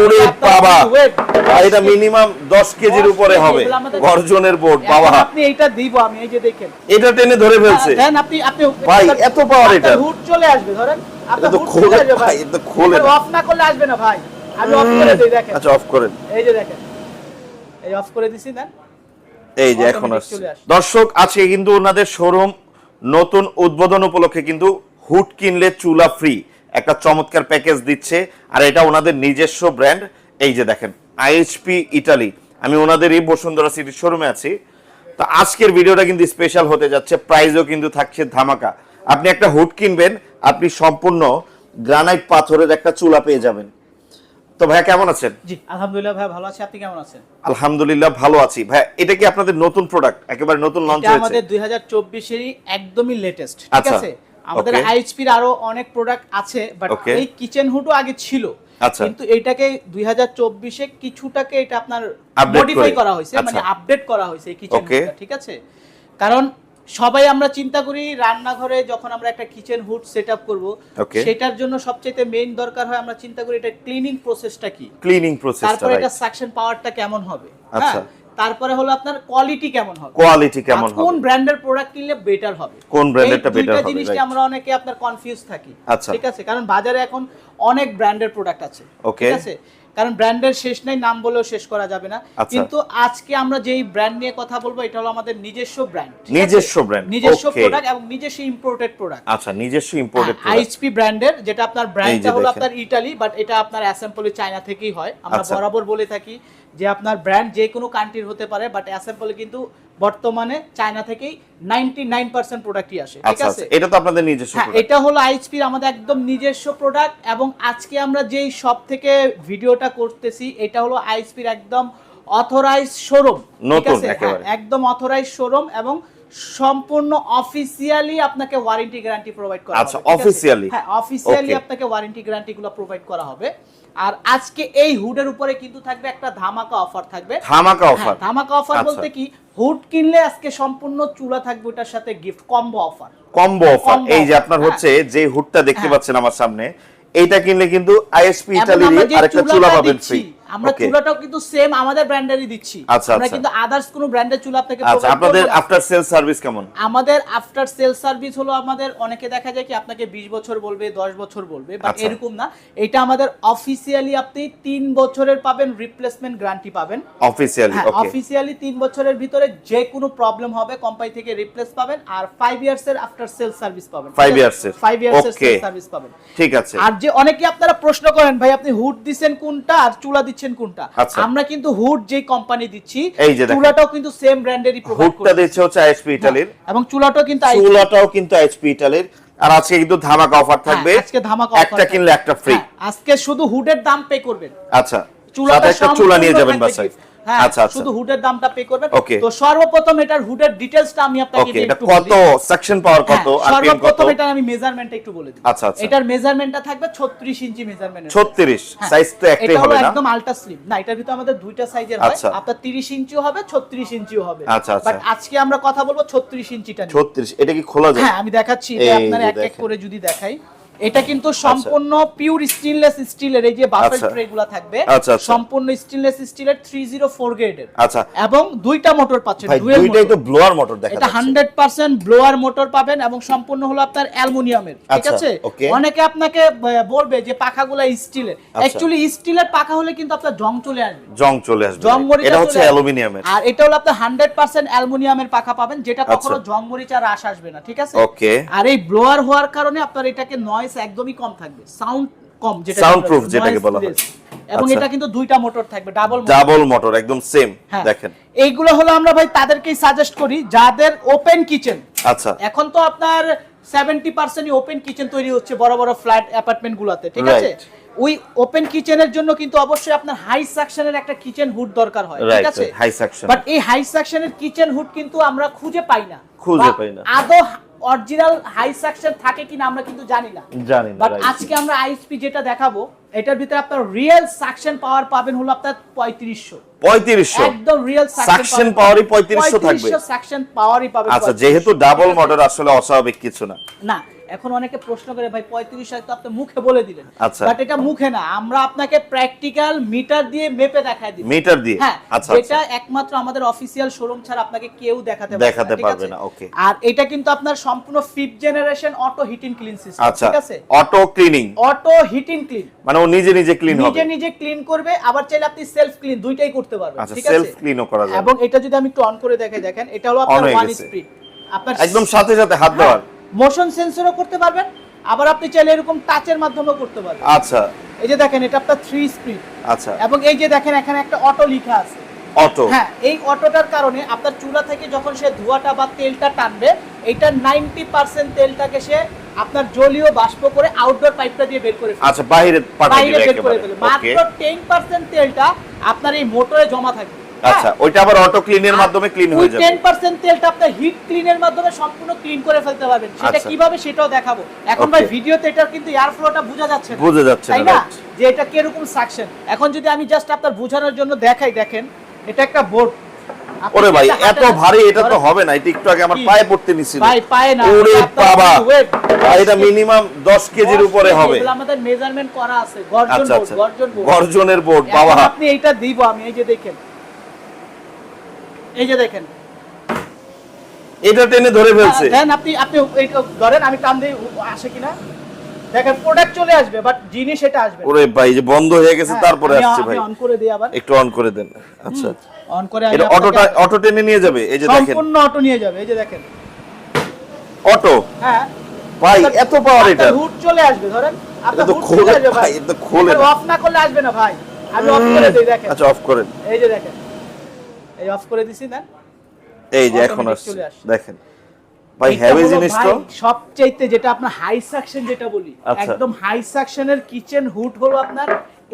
ওরে আপনার বাবা। weight আর এটা মিনিমাম 10 কেজির উপরে হবে। গর্জনের বোর্ড বাবা। আপনি এইটা দিব আমি এই যে দেখেন। এটা টেনে ধরে ফেলছে। দেন আপনি আপনি ভাই, এত এটার। হুড চলে আসবে ধরেন। এটা তো খোলে ভাই, এটা তো খোলে না। অফ না করলে আসবে না ভাই। আমি অফ করে দেই দেখেন। আচ্ছা অফ করেন। এই যে দেখেন। এই অফ করে দিছি এই যে এখন আসছে। আসছে। দর্শক আজকে কিন্তু ওনাদের শোরুম নতুন উদ্বোধন উপলক্ষে কিন্তু হুড কিনলে চুলা ফ্রি একটা চমৎকার প্যাকেজ দিচ্ছে আর এটা ওনাদের নিজস্ব ব্র্যান্ড। এই যে দেখেন আইএইচপি ইটালি। আমি ওনাদেরই বসুন্ধরা সিটির শোরুমে আছি। তো আজকের ভিডিওটা কিন্তু স্পেশাল হতে যাচ্ছে প্রাইজও কিন্তু থাকছে ধামাকা। আপনি একটা হুড কিনবেন আপনি সম্পূর্ণ গ্রানাইট পাথরের একটা চুলা পেয়ে যাবেন। তো ভাইয়া কেমন আছেন? জি আলহামদুলিল্লাহ ভাই ভালো আছি। আপনি কেমন আছেন? আলহামদুলিল্লাহ ভালো আছি। ভাই এটা কি আপনাদের নতুন প্রোডাক্ট একেবারে নতুন লঞ্চ হয়েছে? আমাদের 2024 এরই একদমই লেটেস্ট ঠিক আচ্ছা, আছে? আমাদের. আইএইচপির আরও অনেক প্রোডাক্ট আছে বাট এই কিচেন হুডও আগে ছিল আচ্ছা। কিন্তু এইটাকে 2024 এ কিছুটাকে এটা আপনার মডিফাই করা হয়েছে মানে আচ্ছা। আপডেট করা হয়েছে এই কিচেন. হুডটা ঠিক আছে কারণ সবাই আমরা চিন্তা করি রান্নাঘরে যখন আমরা একটা কিচেন হুড সেট আপ করব সেটার জন্য সবচেয়ে মেইন দরকার হয় আমরা চিন্তা করি এটা ক্লিনিং প্রসেসটা কি ক্লিনিং প্রসেসটা তারপরে এটা সাকশন পাওয়ারটা কেমন হবে আচ্ছা। তারপরে হলো আপনার কোয়ালিটি কেমন হবে? কোয়ালিটি কেমন হবে? কোন ব্র্যান্ডের প্রোডাক্ট কিনলে বেটার হবে? কোন better দুইটা হবে, জিনিসটা আমরা অনেকে আপনার কনফিউজ থাকি। আচ্ছা। ঠিক আছে? কারণ বাজারে এখন অনেক ব্র্যান্ডের প্রোডাক্ট আছে। ওকে ঠিক আছে? কারণ ব্র্যান্ডের শেষ নাই নাম বলেও শেষ করা যাবে না। আচ্ছা। কিন্তু আজকে আমরা যেই ব্র্যান্ড নিয়ে কথা বলব এটা হলো আমাদের নিজস্ব ব্র্যান্ড নিজস্ব brand, নিজস্ব প্রোডাক্ট এবং নিজস্ব ইম্পোর্টেড প্রোডাক্ট আচ্ছা নিজস্ব ইম্পোর্টেড আইএইচপি ব্র্যান্ডের যেটা আপনার ব্র্যান্ডটা হলো আপনার ইটালি বাট এটা আপনার অ্যাসেম্বলি চায়না থেকেই হয়। আমরা আচ্ছা। বরাবর বলে থাকি যে আপনার ব্র্যান্ড যে কোনো কান্ট্রির হতে পারে বাট অ্যাসেম্বলি কিন্তু বর্তমানে চায়না থেকেই 99% প্রোডাক্টই আসে ঠিক আচ্ছা আছে? এটা তো আপনাদের নিজস্ব হ্যাঁ এটা হলো আইএইচপির আমাদের একদম নিজস্ব প্রোডাক্ট এবং আজকে আমরা যেই সব থেকে ভিডিওটা করতেছি এটা হলো আইএইচপির একদম অথরাইজ শোরুম নতুন একেবারে। একদম অথরাইজ শোরুম এবং সম্পূর্ণ অফিসিয়ালি আপনাকে ওয়ারেন্টি গ্যারান্টি প্রোভাইড করা আচ্ছা, আছে? হ্যাঁ অফিসিয়ালি আপনাকে ওয়ারেন্টি গ্যারান্টি গুলো প্রোভাইড করা হবে আর আজকে এই হুডের উপরে কিন্তু থাকবে একটা ধামাকা অফার থাকবে ধামাকা হ্যাঁ, অফার ধামাকা অফার আচ্ছা। বলতে কি হুড কিনলে আজকে সম্পূর্ণ চুলা থাকবে ওটার সাথে gift combo offer combo offer এই যে আপনার হ্যাঁ। হচ্ছে যে হুডটা দেখতে হ্যাঁ। পাচ্ছেন আমার সামনে এইটা কিনলে কিন্তু আইএসপি ইতালির আরেকটা চুলা পাবেন ফ্রি আমরা চুলাটাও কিন্তু সেম আমাদের ব্র্যান্ডেরই দিচ্ছি। আচ্ছা, আমরা আচ্ছা। কিন্তু আদার্স কোনো ব্র্যান্ডের চুলা আপনাকে আচ্ছা আপনাদের আফটার সেল সার্ভিস কেমন? আমাদের আফটার সেল সার্ভিস হলো আমাদের অনেকে দেখা যায় কি আপনাকে 20 বছর বলবে 10 বছর বলবে বাট আচ্ছা। এরকম না। এটা আমাদের অফিসিয়ালি আপনি 3 বছরের পাবেন রিপ্লেসমেন্ট গ্যারান্টি পাবেন। অফিসিয়ালি হ্যাঁ ওকে অফিসিয়ালি 3 বছরের ভিতরে যে কোনো প্রবলেম হবে কোম্পানি থেকে রিপ্লেস পাবেন আর 5 ইয়ার্স এর আফটার সেল সার্ভিস পাবেন। Five years এর। 5 ইয়ার্স এর. সার্ভিস পাবেন। ঠিক আছে। আর যে অনেকে আপনারা প্রশ্ন করেন ভাই আপনি হুড দিচ্ছেন কোনটা? আর চুলা দিচ্ছেন কোনটা? আচ্ছা। আমরা কিন্তু হুড যে কোম্পানি দিচ্ছি এই যে চুলাটাও কিন্তু সেম ব্র্যান্ডেরই হুডটা দিচ্ছে হচ্ছে আইএসপি ইতালির এবং চুলাটাও কিন্তু চুলাটাও কিন্তু আইএসপি ইতালির আর আজকে কিন্তু ধামাকা অফার থাকবে। হ্যাঁ, আজকে ধামাকা অফার একটা কিনলে একটা ফ্রি হ্যাঁ, আজকে শুধু হুডের দাম পে করবেন। আচ্ছা। চুলাটা চুলা নিয়ে যাবেন বাসায়। হ্যাঁ, আচ্ছা আচ্ছা। শুধু হুডের দামটা পে করবেন। তো সর্বপ্রথম এটার হুডের ডিটেইলসটা আমি আপনাকে এটা কত? সেকশন পাওয়ার কত হ্যাঁ, আরপিএম কত সর্বপ্রথম এটার আমি মেজারমেন্টটা একটু বলে দিই। আচ্ছা। এটার মেজারমেন্টটা থাকবে 36 ইঞ্চি মেজারমেন্ট 36 সাইজ তো একটাই হবে না? একদম আলট্রা স্লিম না এটার ভিতরে আমাদের দুইটা সাইজের হয়। আপনার 30 ইঞ্চিও হবে 36 ইঞ্চিও হবে। আচ্ছা। বাট আজকে আমরা কথা বলব 36 ইঞ্চিটা নিয়ে। 36 এটা কি খোলা যায়? হ্যাঁ আমি দেখাচ্ছি এটা এক এক করে যদি দেখাই। এটা কিন্তু সম্পূর্ণ পিওর স্টেনলেস স্টিলের এই যে বাফেল আচ্ছা। ট্রে গুলা থাকবে আচ্ছা, আচ্ছা। সম্পূর্ণ স্টেনলেস স্টিলের 304 গ্রেডের আচ্ছা। এবং দুইটা মোটর পাচ্ছেন দুইটাই তো ব্লোয়ার মোটর দেখা এটা 100% ব্লোয়ার মোটর পাবেন এবং সম্পূর্ণ হলো আপনার অ্যালুমিনিয়ামের ঠিক আচ্ছা, আছে? অনেকে আপনাকে বলবে যে পাখাগুলো স্টিলের অ্যাকচুয়ালি স্টিলের পাখা হলে কিন্তু আপনার জং চলে আসবে। জং চলে আসবে। জং এটা হচ্ছে। অ্যালুমিনিয়ামের। আর এটা হলো আপনার হান্ড্রেড পার্সেন্ট অ্যালুমিনিয়ামের পাখা পাবেন যেটা আচ্ছা। কখনো জং মরিচা রাস আসবে না ঠিক আছে? Okay. আর এই ব্লোয়ার হওয়ার কারণে আপনার এটাকে নয়েস একদমই কম থাকবে সাউন্ড কম যেটা Soundproof যেটাকে বলা হয়। এবং আচ্ছা। এটা কিন্তু দুইটা মোটর থাকবে ডাবল ডাবল মোটর একদম সেম হ্যাঁ। দেখেন এইগুলো হলো আমরা ভাই তাদেরকেই সাজেস্ট করি যাদের ওপেন কিচেন আচ্ছা এখন তো আপনার সেভেন্টি পার্সেন্টই ওপেন কিচেন তৈরি হচ্ছে বড় বড় ফ্ল্যাট অ্যাপার্টমেন্ট গুলাতে ঠিক আছে ওই ওপেন কিচেনের জন্য কিন্তু অবশ্যই আপনার হাই সাকশনের একটা কিচেন হুড দরকার হয় ঠিক আছে high suction। বাট এই হাই সাকশনের কিচেন হুড কিন্তু আমরা খুঁজে পাই না খুঁজে পাই না। আদৌ অরিজিনাল হাই সাকশন থাকে কিনা আমরা কিন্তু জানি না। জানি না, বাট আজকে আমরা আইএসপি যেটা দেখাবো এটার ভিতরে আপনার রিয়েল সাকশন পাওয়ার পাবেন হলো আপনার পঁয়ত্রিশশো। পঁয়ত্রিশশো? একদম রিয়েল সাকশন পাওয়ারই ই 3500 থাকবে। 3500 সাকশন পাওয়ারই পাবেন আচ্ছা যেহেতু ডাবল মোটর আসলে অস্বাভাবিক কিছু না। না এখন অনেকে প্রশ্ন করে ভাই পঁয়ত্রিশ হাজার তো আপনি মুখে বলে দিলেন। আচ্ছা। বাট এটা মুখে না। আমরা আপনাকে প্র্যাকটিক্যাল মিটার দিয়ে মেপে দেখায় দিই মিটার দিয়ে? হ্যাঁ আচ্ছা যেটা আচ্ছা একমাত্র আমাদের অফিসিয়াল শোরুম ছাড়া আপনাকে কেউ দেখাতে পারবে দেখাতে পারবে না, okay. আর এটা কিন্তু আপনার সম্পূর্ণ fifth generation auto heating clean system আচ্ছা ঠিক আছে? Auto cleaning auto heating clean মানে ও নিজে নিজে ক্লিন হবে। নিজে নিজে ক্লিন করবে আবার চাইলে আপনি সেলফ ক্লিন দুইটাই করতে পারবেন আচ্ছা ঠিক সেলফ আছে ক্লিনও করা যাবে। এবং এটা যদি আমি একটু অন করে দেখাই দেখেন এটা হলো আপনার ওয়ান। স্পিড আপনার একদম সাথে সাথে হাত দেওয়ার। মোশন সেন্সরও করতে পারবেন আবার আপনি চাইলে এরকম টাচের মাধ্যমেও করতে পারবেন। আচ্ছা। এই যে দেখেন এটা আপনার থ্রি স্পিড আচ্ছা। এবং এই যে দেখেন এখানে একটা অটো লেখা আছে। অটো হ্যাঁ এই অটোটার কারণে আপনার চুলা থেকে যখন সে ধোঁয়াটা বা তেলটা টানবে এটা নাইনটি পার্সেন্ট তেলটাকে সে আপনার জলীয় বাষ্প করে আউটডোর পাইপটা দিয়ে বের করে। আচ্ছা বাইরে বাইরে বের করে একেবারে। মাত্র টেন পার্সেন্ট তেলটা আপনার এই মোটরে জমা থাকবে। আচ্ছা ওইটা আবার অটো ক্লিনের মাধ্যমে ক্লিন হয়ে যাবে। টেন পার্সেন্ট তেলটা আপনার হিট ক্লিনের মাধ্যমে সম্পূর্ণ ক্লিন করে ফেলতে পারবেন। সেটা আচ্ছা। কীভাবে সেটাও দেখাবো। এখন ভাই ভিডিওতে এটার কিন্তু এয়ার ফ্লোটা বোঝা যাচ্ছে না। বোঝা যাচ্ছে না যে এটা কীরকম সাকশন এখন যদি আমি জাস্ট আপনার বোঝানোর জন্য দেখাই দেখেন এটা একটা বোর্ড ওরে ভাই এত ভারী এটা তো হবে না এটা একটু আগে আমার পায়ে পড়তে নিছিল। ভাই পায় না ওরে বাবা। এটা মিনিমাম 10 কেজির উপরে হবে। আমাদের মেজারমেন্ট করা আছে। গর্জন আচ্ছা বোর্ড আচ্ছা। গর্জন বোর্ড গর্জনের বোর্ড বাবা। আপনি এইটা দিব আমি এই যে দেখেন। এই যে দেখেন। এটা টেনে ধরে ফেলছে। দেন আপনি আপনি ধরেন আমি টান দিই আসে কিনা? দেখেন প্রোডাক্ট চলে আসবে বাট জিনিস এটা আসবে ওরে ভাই যে বন্ধ হয়ে গেছে হ্যাঁ, তারপরে আসছে ভাই। অন করে দিই আবার। একটু অন করে দেন। আচ্ছা। অন করে এটা অটোটা অটো টেনে নিয়ে যাবে এই যে দেখেন। সম্পূর্ণ অটো নিয়ে যাবে এই যে দেখেন। অটো? হ্যাঁ। ভাই এত পাওয়ার এটা। হুড চলে আসবে ধরেন। আপনার তো হুড চলে আসবে ভাই, এটা খোলে। অফ না। করলে আসবে না ভাই। আমি অফ করে দিই দেখেন। আচ্ছা অফ করেন। এই যে দেখেন। এই অফ করে দিছি না এই যে এখন আসছে দেখেন। ভাই হেভি জিনিস তো। সবচাইতে যেটা আপনার হাই সাকশন যেটা বলি আচ্ছা। একদম হাই সাকশনের কিচেন হুড হলো আপনার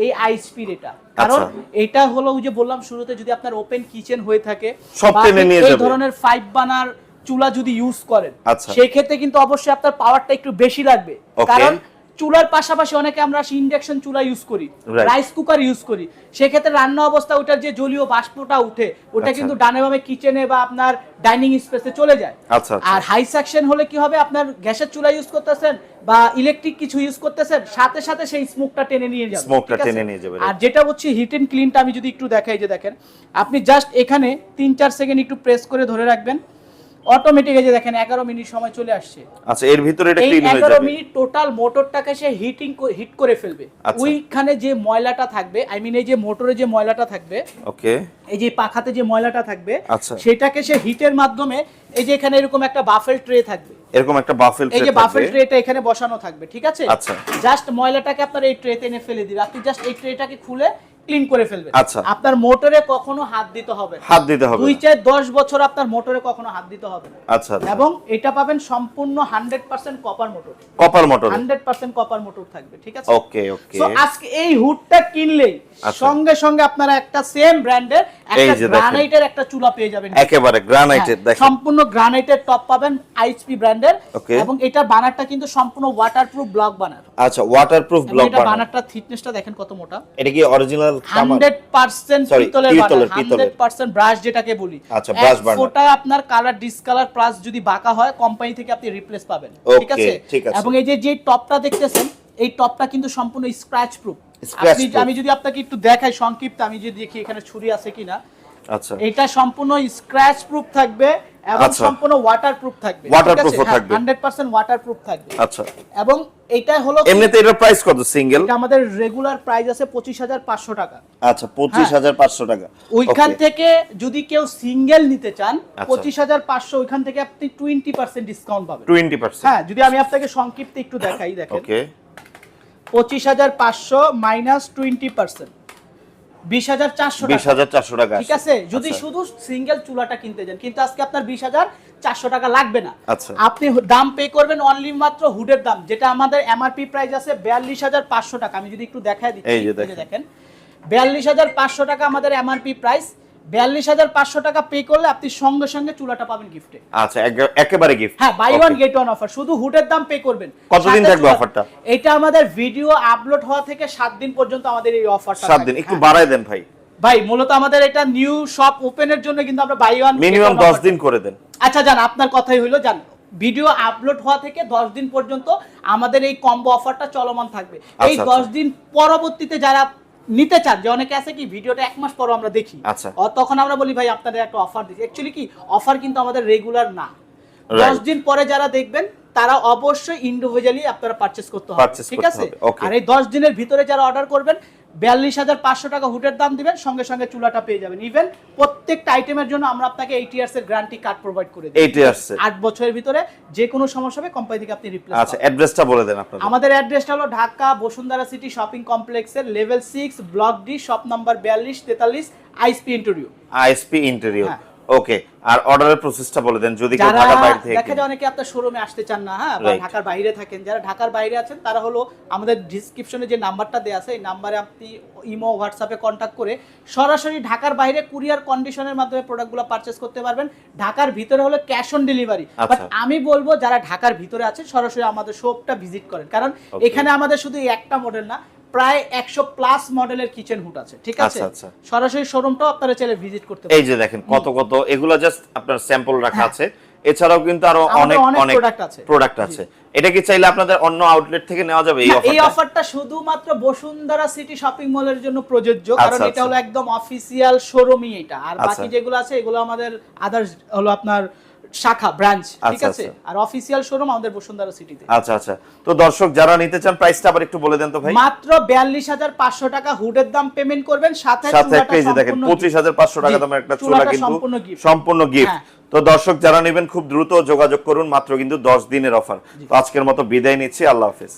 এই আইসপির এটা। কারণ আচ্ছা। এটা হলো যে বললাম শুরুতে যদি আপনার ওপেন কিচেন হয়ে থাকে সব টেনে নিয়ে এই ধরনের ফাইভ বানার চুলা যদি ইউজ করেন আচ্ছা। সেই ক্ষেত্রে কিন্তু অবশ্যই আপনার পাওয়ারটা একটু বেশি লাগবে। কারণ চুলার পাশাপাশি অনেকে আমরা ইন্ডাকশন চুলা ইউজ করি রাইস কুকার ইউজ করি। সেক্ষেত্রে রান্না অবস্থা ওটার যে জলীয় বাষ্পটা উঠে ওটা আচ্ছা। কিন্তু ডানে বামে কিচেনে বা আপনার ডাইনিং স্পেসে চলে যায়। আচ্ছা আচ্ছা। আর হাই সাকশন হলে কি হবে? আপনার গ্যাসের চুলা ইউজ করতেছেন বা ইলেকট্রিক কিছু ইউজ করতেছেন সাথে সাথে সেই স্মোকটা টেনে নিয়ে যাবে Smoke টা টেনে নিয়ে যাবে, আর যেটা হচ্ছে হিট এন্ড ক্লিনটা আমি যদি একটু দেখাই যে দেখেন আপনি জাস্ট এখানে তিন চার সেকেন্ড একটু প্রেস করে ধরে রাখবেন। অটোমেটিক এই যে দেখেন এগারো মিনিট সময় চলে আসছে। আচ্ছা এর ভিতরে এটা ক্লিন হয়ে মিনিট টোটাল মোটরটাকে সে হিটিং হিট করে ফেলবে। আচ্ছা। ওইখানে যে ময়লাটা থাকবে আই মিন এই যে মোটরে যে ময়লাটা থাকবে ওকে। এই যে পাখাতে যে ময়লাটা থাকবে আচ্ছা। সেটাকে সে হিটের মাধ্যমে এই যে এখানে এরকম একটা বাফেল ট্রে থাকবে। এরকম একটা বাফেল এই যে বাফেল ট্রেটা এখানে বসানো থাকবে ঠিক আছে? আচ্ছা। জাস্ট ময়লাটাকে আপনার এই ট্রেতে এনে ফেলে দিবেন। আপনি জাস্ট এই ট্রেটাকে খুলে ক্লিন করে ফেলবেন আচ্ছা। আপনার মোটরে কখনো হাত দিতে হবে হাত দিতে হবে দুই চার দশ বছর আপনার মোটরে কখনো হাত দিতে হবে আচ্ছা আচ্ছা। এবং এটা পাবেন সম্পূর্ণ hundred percent copper motor. Copper motor. Hundred percent copper motor থাকবে ঠিক আছে? ওকে ওকে। আজকে এই হুডটা কিনলেই আচ্ছা। সঙ্গে সঙ্গে আপনারা একটা সেম ব্র্যান্ডের একটা। গ্রানাইটের একটা চুলা পেয়ে যাবেন। একেবারে গ্রানাইটের হ্যাঁ, দেখেন। সম্পূর্ণ গ্রানাইটের টপ পাবেন আইএসপি ব্র্যান্ডের। এবং এটার বানারটা কিন্তু সম্পূর্ণ ওয়াটারপ্রুফ ব্লক বানার। আচ্ছা ওয়াটারপ্রুফ ব্লক এটা বানারটা থিকনেসটা দেখেন কত মোটা। এটা কি অরিজিনাল পিতলের পিতলের, ব্রাশ যেটাকে বলি। আচ্ছা, brush এক burner। আপনার কালার ডিসকালার প্লাস যদি বাঁকা হয় কোম্পানি থেকে আপনি রিপ্লেস পাবেন। ঠিক আছে? এবং এই যে যে টপটা দেখতেছেন এই টপটা কিন্তু সম্পূর্ণ স্ক্র্যাচ প্রুফ। আমি যদি আপনাকে একটু দেখাই সংক্ষিপ্ত আমি যদি দেখি এখানে ছুরি আছে কিনা আচ্ছা। এটা সম্পূর্ণ স্ক্র্যাচ প্রুফ থাকবে এবং আচ্ছা। সম্পূর্ণ ওয়াটার প্রুফ থাকবে Waterproof ও থাকবে। হান্ড্রেড পার্সেন্ট ওয়াটার প্রুফ থাকবে। আচ্ছা। এবং এটা হলো এমনিতে এটার প্রাইস কত? সিঙ্গেল এটা আমাদের রেগুলার প্রাইস আছে পঁচিশ হাজার পাঁচশো টাকা। আচ্ছা পঁচিশ হাজার পাঁচশো টাকা। ওইখান থেকে যদি কেউ সিঙ্গেল নিতে চান আচ্ছা। পঁচিশ হাজার পাঁচশো ওইখান থেকে আপনি টোয়েন্টি পার্সেন্ট ডিসকাউন্ট পাবেন। টোয়েন্টি পার্সেন্ট হ্যাঁ যদি আমি আপনাকে সংক্ষিপ্ত একটু দেখাই দেখেন। ওকে পঁচিশ হাজার পাঁচশো মাইনাস টোয়েন্টি পার্সেন্ট বিশ হাজার চারশো বিশ হাজার চারশো টাকা ঠিক আছে? যদি আচ্ছা। শুধু সিঙ্গেল চুলাটা কিনতে যান কিন্তু আজকে আপনার বিশ হাজার চারশো টাকা লাগবে না। আচ্ছা। আপনি দাম পে করবেন অনলি মাত্র হুডের দাম যেটা আমাদের এমআরপি প্রাইস আছে বিয়াল্লিশ হাজার পাঁচশো টাকা। আমি যদি একটু দেখাই দিচ্ছি এই যে দেখেন। দেখেন। বিয়াল্লিশ হাজার পাঁচশো টাকা আমাদের এমআরপি প্রাইস বিয়াল্লিশ হাজার পাঁচশো টাকা পে করলে আপনি সঙ্গে সঙ্গে চুলাটা পাবেন গিফটে আচ্ছা একেবারে গিফট হ্যাঁ buy one get one offer শুধু হুডের দাম পে করবেন। কতদিন থাকবে offerটা? এটা আমাদের ভিডিও আপলোড হওয়া থেকে সাত দিন পর্যন্ত আমাদের এই অফারটা সাত দিন। একটু বাড়ায় দেন ভাই। ভাই মূলত আমাদের এটা নিউ শপ ওপেনের জন্য কিন্তু আমরা বাই ওয়ান মিনিমাম দশ দিন করে। দেন। আচ্ছা জান আপনার কথাই হইল জান ভিডিও আপলোড হওয়া থেকে দশ দিন পর্যন্ত আমাদের এই কম্বো অফারটা চলমান থাকবে। এই আচ্ছা, দশ আচ্ছা। দিন পরবর্তীতে যারা নিতে চান যে অনেকে আছে কি ভিডিওটা এক মাস পর আমরা দেখি। আচ্ছা। তখন আমরা বলি ভাই আপনাদের একটা অফার দিচ্ছি। অ্যাকচুয়ালি কি অফার কিন্তু আমাদের রেগুলার না। দশ দিন পরে যারা দেখবেন তারা অবশ্যই ইন্ডিভিজুয়ালি আপনারা পারচেস করতে হবে। ঠিক আছে? আর এই দশ দিনের ভিতরে যারা অর্ডার করবেন বিয়াল্লিশ হাজার পাঁচশো টাকা হুটের দাম দিবেন সঙ্গে সঙ্গে চুলাটা পেয়ে যাবেন। ইভেন প্রত্যেকটা আইটেমের জন্য আমরা আপনাকে এইট ইয়ার্স এর গ্যারান্টি কার্ড প্রোভাইড করে দিই এইট ইয়ার্স আট বছরের ভিতরে যে কোনো সমস্যা হবে কোম্পানি থেকে আপনি রিপ্লেস আচ্ছা অ্যাড্রেসটা বলে দেন আপনাদের। আমাদের অ্যাড্রেসটা হলো ঢাকা বসুন্ধরা সিটি শপিং কমপ্লেক্সের level six block d shop number বিয়াল্লিশ তেতাল্লিশ ISP interview ISP interview. Okay আর অর্ডারের প্রসেসটা বলে দেন যদি কেউ ঢাকার বাইরে থেকে দেখা। যায় অনেকে আপনার শোরুমে আসতে চান না হ্যাঁ বা ঢাকার বাইরে থাকেন যারা ঢাকার বাইরে আছেন তারা হলো আমাদের ডিসক্রিপশনে যে নাম্বারটা দেওয়া আছে এই নাম্বারে আপনি ইমো হোয়াটসঅ্যাপে কন্ট্যাক্ট করে সরাসরি ঢাকার বাইরে কুরিয়ার কন্ডিশনের মাধ্যমে প্রোডাক্টগুলো পারচেস করতে পারবেন ঢাকার ভিতরে হলো ক্যাশ অন ডেলিভারি বাট। আমি বলব যারা ঢাকার ভিতরে আছেন সরাসরি আমাদের শপটা ভিজিট করেন কারণ এখানে আমাদের শুধু একটা মডেল না প্রায় একশো প্লাস মডেলের কিচেন হুড আছে ঠিক আছে আচ্ছা, আচ্ছা। সরাসরি শোরুমটাও আপনারা চাইলে ভিজিট করতে এই যে দেখেন কত কত এগুলো জাস্ট আপনার স্যাম্পল রাখা হ্যাঁ। আছে এছাড়াও কিন্তু আরও অনেক অনেক। প্রোডাক্ট আছে এটা কি চাইলে আপনাদের অন্য আউটলেট থেকে নেওয়া যাবে এই না, এই অফারটা অফারটা শুধুমাত্র বসুন্ধরা সিটি শপিং মলের জন্য প্রযোজ্য কারণ আচ্ছা, এটা আচ্ছা। হলো একদম অফিসিয়াল শোরুমই এটা আর। বাকি যেগুলো আছে এগুলো আমাদের আদার্স হলো আপনার শাখা ব্রাঞ্চ ঠিক আচ্ছা, আছে? আচ্ছা। আর অফিসিয়াল শোরুম আমাদের বসুন্ধরা সিটিতে আচ্ছা আচ্ছা। তো দর্শক যারা নিতে চান প্রাইসটা আবার একটু বলে দেন তো ভাই। মাত্র বিয়াল্লিশ হাজার পাঁচশো টাকা হুডের দাম পেমেন্ট করবেন সাথে সাথে যে দেখেন সম্পূর্ণ পঁচিশ হাজার পাঁচশো টাকা জি, দামের একটা চুলা কিন্তু সম্পূর্ণ গিফট হ্যাঁ। তো দর্শক যারা নেবেন খুব দ্রুত যোগাযোগ করুন মাত্র কিন্তু দশ দিনের অফার তো আজকের মতো বিদায় নিচ্ছি আল্লাহ হাফেজ।